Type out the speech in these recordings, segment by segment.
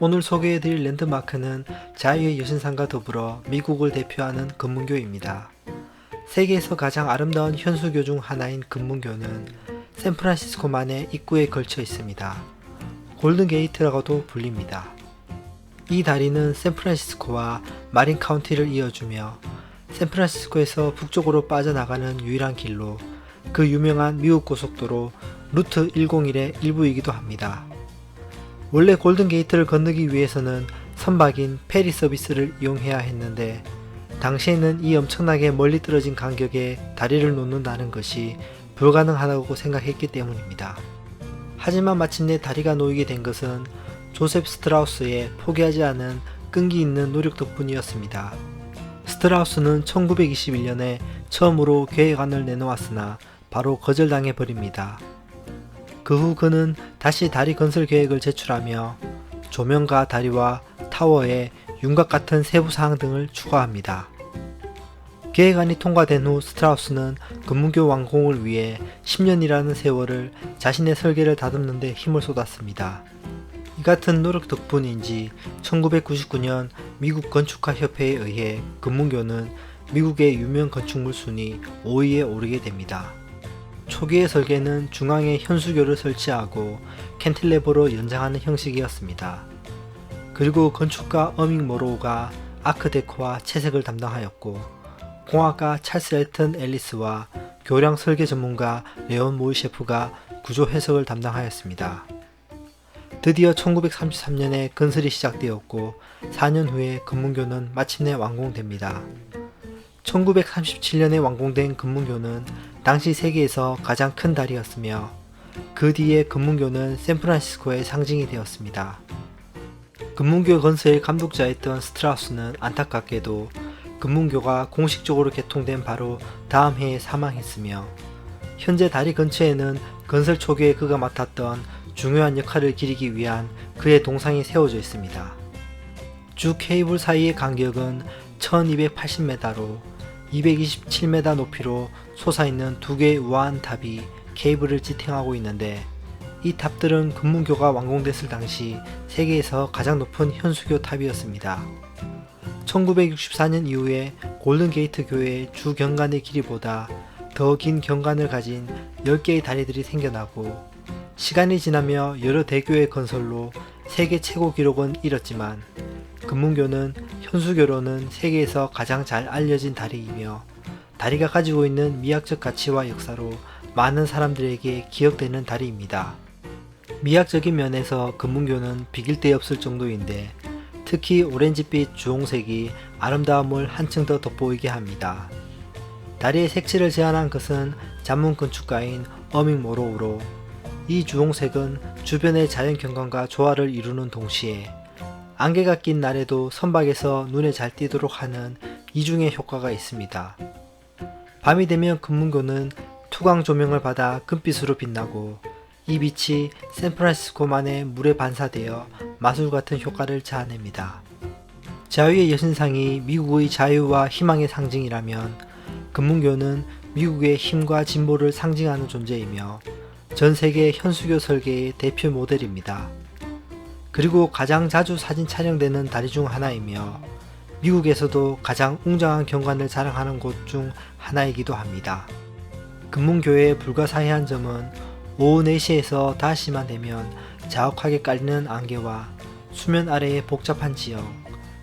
오늘 소개해드릴 랜드마크는 자유의 여신상과 더불어 미국을 대표하는 금문교입니다. 세계에서 가장 아름다운 현수교 중 하나인 금문교는 샌프란시스코만의 입구에 걸쳐 있습니다. 골든 게이트라고도 불립니다. 이 다리는 샌프란시스코와 마린 카운티를 이어주며 샌프란시스코에서 북쪽으로 빠져나가는 유일한 길로 그 유명한 미국 고속도로 루트 101의 일부이기도 합니다. 원래 골든 게이트를 건너기 위해서는 선박인 페리 서비스를 이용해야 했는데 당시에는 이 엄청나게 멀리 떨어진 간격에 다리를 놓는다는 것이 불가능하다고 생각했기 때문입니다. 하지만 마침내 다리가 놓이게 된 것은 조셉 스트라우스의 포기하지 않은 끈기 있는 노력 덕분이었습니다. 스트라우스는 1921년에 처음으로 계획안을 내놓았으나 바로 거절당해 버립니다. 그 후 그는 다시 다리 건설 계획을 제출하며 조명과 다리와 타워에 윤곽 같은 세부 사항 등을 추가합니다. 계획안이 통과된 후 스트라우스는 금문교 완공을 위해 10년이라는 세월을 자신의 설계를 다듬는 데 힘을 쏟았습니다. 이 같은 노력 덕분인지 1999년 미국 건축가 협회에 의해 금문교는 미국의 유명 건축물 순위 5위에 오르게 됩니다. 초기의 설계는 중앙에 현수교를 설치하고 캔틸레버로 연장하는 형식이었습니다. 그리고 건축가 어밍 모로우가 아크데코와 채색을 담당하였고 공학가 찰스 엘튼 앨리스와 교량 설계 전문가 레온 모이 셰프가 구조 해석을 담당하였습니다. 드디어 1933년에 건설이 시작되었고 4년 후에 금문교는 마침내 완공됩니다. 1937년에 완공된 금문교는 당시 세계에서 가장 큰 다리였으며 그 뒤에 금문교는 샌프란시스코의 상징이 되었습니다. 금문교 건설 감독자였던 스트라우스는 안타깝게도 금문교가 공식적으로 개통된 바로 다음 해에 사망했으며 현재 다리 근처에는 건설 초기에 그가 맡았던 중요한 역할을 기리기 위한 그의 동상이 세워져 있습니다. 주 케이블 사이의 간격은 1280m로 227m 높이로 솟아있는 두 개의 우아한 탑이 케이블을 지탱하고 있는데 이 탑들은 금문교가 완공됐을 당시 세계에서 가장 높은 현수교 탑이었습니다. 1964년 이후에 골든게이트 교회의 주 경관의 길이보다 더 긴 경관을 가진 10개의 다리들이 생겨나고 시간이 지나며 여러 대교의 건설로 세계 최고 기록은 잃었지만 금문교는 현수교로는 세계에서 가장 잘 알려진 다리이며 다리가 가지고 있는 미학적 가치와 역사로 많은 사람들에게 기억되는 다리입니다. 미학적인 면에서 금문교는 비길 데 없을 정도인데 특히 오렌지빛 주홍색이 아름다움을 한층 더 돋보이게 합니다. 다리의 색칠을 제안한 것은 전문 건축가인 어밍 모로우로 이 주홍색은 주변의 자연 경관과 조화를 이루는 동시에 안개가 낀 날에도 선박에서 눈에 잘 띄도록 하는 이중의 효과가 있습니다. 밤이 되면 금문교는 투광 조명을 받아 금빛으로 빛나고 이 빛이 샌프란시스코만의 물에 반사되어 마술 같은 효과를 자아냅니다. 자유의 여신상이 미국의 자유와 희망의 상징이라면 금문교는 미국의 힘과 진보를 상징하는 존재이며 전 세계 현수교 설계의 대표 모델입니다. 그리고 가장 자주 사진 촬영되는 다리 중 하나이며 미국에서도 가장 웅장한 경관을 자랑하는 곳 중 하나이기도 합니다. 금문교회의 불가사의한 점은 오후 4시에서 5시만 되면 자욱하게 깔리는 안개와 수면 아래의 복잡한 지형,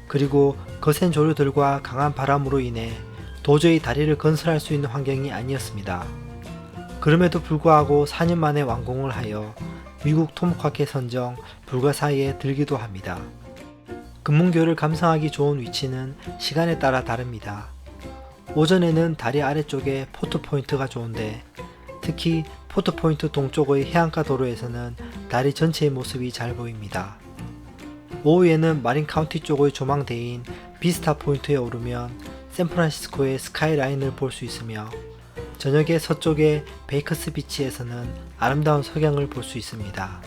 그리고 거센 조류들과 강한 바람으로 인해 도저히 다리를 건설할 수 있는 환경이 아니었습니다. 그럼에도 불구하고 4년 만에 완공을 하여 미국 토목학회 선정 불가사의에 들기도 합니다. 금문교를 감상하기 좋은 위치는 시간에 따라 다릅니다. 오전에는 다리 아래쪽에 포토포인트가 좋은데 특히 포토포인트 동쪽의 해안가 도로에서는 다리 전체의 모습이 잘 보입니다. 오후에는 마린 카운티 쪽의 조망대인 비스타 포인트에 오르면 샌프란시스코의 스카이라인을 볼 수 있으며 저녁에 서쪽의 베이커스 비치에서는 아름다운 석양을 볼 수 있습니다.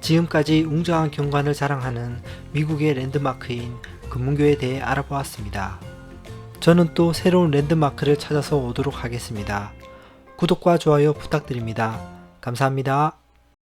지금까지 웅장한 경관을 자랑하는 미국의 랜드마크인 금문교에 대해 알아보았습니다. 저는 또 새로운 랜드마크를 찾아서 오도록 하겠습니다. 구독과 좋아요 부탁드립니다. 감사합니다.